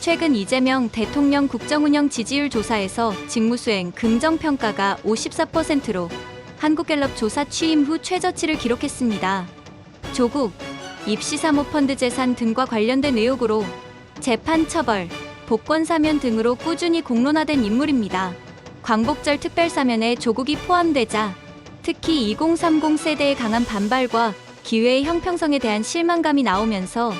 최근 이재명 대통령 국정운영 지지율 조사에서 직무수행 긍정평가가 54%로 한국갤럽 조사 취임 후 최저치를 기록했습니다. 조국, 입시 사모펀드 재산 등과 관련된 의혹으로 재판 처벌, 복권 사면 등으로 꾸준히 공론화된 인물입니다. 광복절 특별 사면에 조국이 포함되자 특히 2030 세대의 강한 반발과 기회의 형평성에 대한 실망감이 나오면서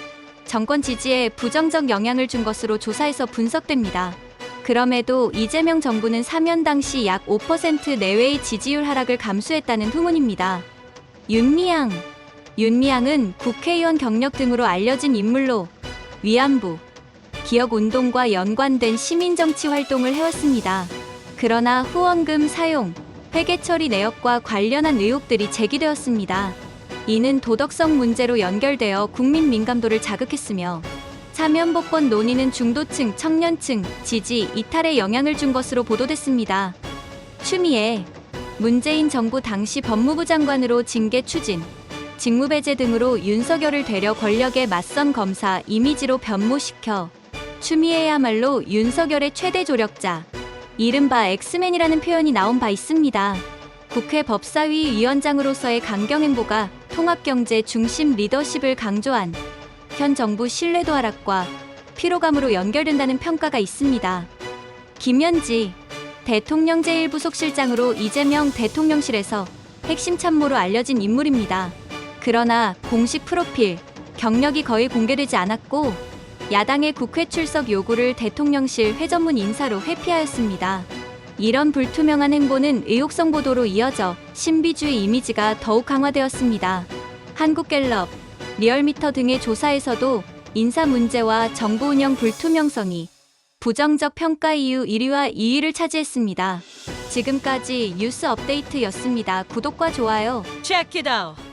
정권 지지에 부정적 영향을 준 것으로 조사에서 분석됩니다. 그럼에도 이재명 정부는 사면 당시 약 5% 내외의 지지율 하락을 감수했다는 후문입니다. 윤미향 윤미향은 국회의원 경력 등으로 알려진 인물로 위안부, 기억운동과 연관된 시민정치 활동을 해왔습니다. 그러나 후원금 사용, 회계 처리 내역과 관련한 의혹들이 제기되었습니다. 이는 도덕성 문제로 연결되어 국민 민감도를 자극했으며 사면 복권 논의는 중도층, 청년층, 지지, 이탈에 영향을 준 것으로 보도됐습니다. 추미애 문재인 정부 당시 법무부 장관으로 징계 추진, 직무배제 등으로 윤석열을 되려 권력에 맞선 검사 이미지로 변모시켜 추미애야말로 윤석열의 최대 조력자, 이른바 엑스맨이라는 표현이 나온 바 있습니다. 국회 법사위 위원장으로서의 강경 행보가 통합경제 중심 리더십을 강조한 현 정부 신뢰도 하락과 피로감으로 연결된다는 평가가 있습니다. 김현지 대통령 제1부속실장으로 이재명 대통령실에서 핵심 참모로 알려진 인물입니다. 그러나 공식 프로필, 경력이 거의 공개되지 않았고 야당의 국회 출석 요구를 대통령실 회전문 인사로 회피하였습니다. 이런 불투명한 행보는 의혹성 보도로 이어져 신비주의 이미지가 더욱 강화되었습니다. 한국갤럽, 리얼미터 등의 조사에서도 인사 문제와 정부 운영 불투명성이 부정적 평가 이후 1위와 2위를 차지했습니다. 지금까지 뉴스 업데이트였습니다. 구독과 좋아요. Out.